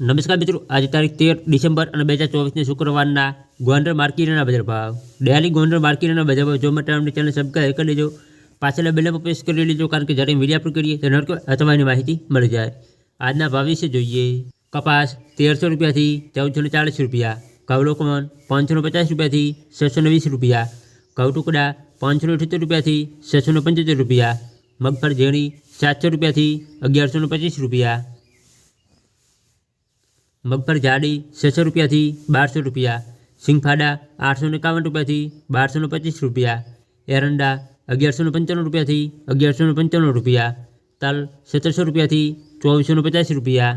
નમસ્કાર મિત્રો આજે તારીખ તેર ડિસેમ્બર અને બે હજાર ચોવીસની શુક્રવારના ગોંડલ માર્કેટના બજાર ભાવ ડેલી ગોંડલ માર્કેટના બજાર ભાવ જોવા માટે અમને ચેનલ સબસ્ક્રાઈબ કરી લેજો પાછળના બેલ પર પ્રેસ કરી લેજો કારણ કે જ્યારે વિડીયો અપલોડ કરીએ તો નડકો અથવા એની માહિતી મળી જાય આજના ભાવ વિશે જોઈએ કપાસ તેરસો રૂપિયાથી ચૌદસો ને ચાલીસ રૂપિયા કવલોકમન પાંચસો ને પચાસ રૂપિયાથી છસો ને વીસ રૂપિયા ઘઉં ટુકડા પાંચસો ને અઠ્યોતેર રૂપિયાથી છસો ને પંચોતેર રૂપિયા મગફળ ઝીણી સાતસો રૂપિયાથી અગિયારસો ને પચીસ રૂપિયા મગફળ જાડી છસો રૂપિયાથી બારસો રૂપિયા સિંગફાડા આઠસો ને એકાવન રૂપિયાથી બારસો ને પચીસ રૂપિયા એરંડા અગિયારસો ને પંચાણું રૂપિયાથી અગિયારસો ને પંચાણું રૂપિયા તલ સત્તરસો રૂપિયાથી ચોવીસો ને પચાસ રૂપિયા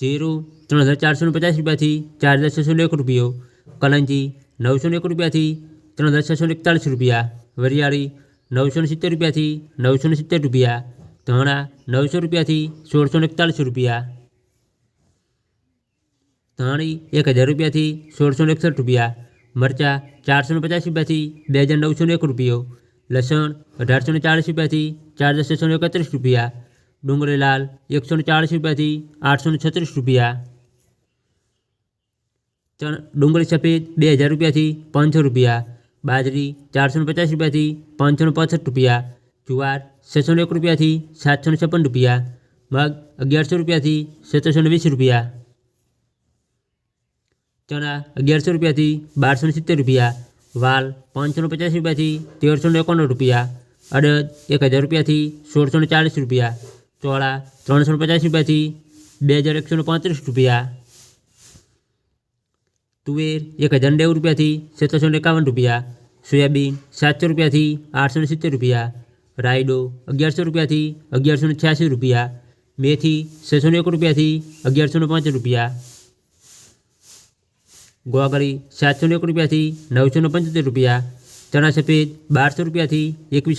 જીરું ત્રણ હજાર ચારસો ને પચાસ રૂપિયાથી ચાર હજાર છસો ને એક રૂપિયો કલંજી નવસો ને એક રૂપિયાથી ત્રણ હજાર છસો ને એકતાલીસ રૂપિયા વરિયાળી નવસો ને સિત્તેર રૂપિયાથી નવસો ને સિત્તેર રૂપિયા ધાણા નવસો રૂપિયાથી સોળસો ને એકતાલીસ રૂપિયા ધાણી એક હજાર રૂપિયાથી સોળસો ને એકસઠ રૂપિયા મરચાં ચારસો ને પચાસ રૂપિયાથી બે હજાર નવસો ને એક રૂપિયો લસણ અઢારસો ને ચાળીસ રૂપિયાથી ચાર હજાર છસો ને એકત્રીસ રૂપિયા ડુંગળી લાલ એકસો ને ચાળીસ રૂપિયાથી આઠસો ને છત્રીસ રૂપિયા ચણ ડુંગળી સફેદ બે હજાર રૂપિયાથી પાંચસો રૂપિયા બાજરી ચારસો ને પચાસ રૂપિયાથી પાંચસો ને પાસઠ રૂપિયા જુવાર છસો ને એક રૂપિયાથી સાતસો ને છપ્પન રૂપિયા મગ અગિયારસો રૂપિયાથી સત્તરસો ને વીસ રૂપિયા ચણા અગિયારસો રૂપિયાથી બારસો ને સિત્તેર રૂપિયા વાલ પાંચસો ને પચાસ રૂપિયાથી તેરસો ને એકાણું રૂપિયા અડદ એક હજાર રૂપિયાથી સોળસો ને ચાલીસ રૂપિયા ચોળા ત્રણસો ને પચાસ રૂપિયાથી બે હજાર એકસો ને પાંત્રીસ રૂપિયા તુવેર એક હજાર નેવું રૂપિયાથી સત્તરસો ને એકાવન રૂપિયા સોયાબીન સાતસો રૂપિયાથી આઠસો ને સિત્તેર રૂપિયા રાયડો અગિયારસો રૂપિયાથી અગિયારસો ને છ્યાસી રૂપિયા મેથી છસો ને એક રૂપિયાથી અગિયારસો ને પાંચ રૂપિયા ગોગળી સાતસો ને એક રૂપિયાથી નવસો પંચોતેર રૂપિયા ચણા સફેદ બારસો રૂપિયાથી એકવીસો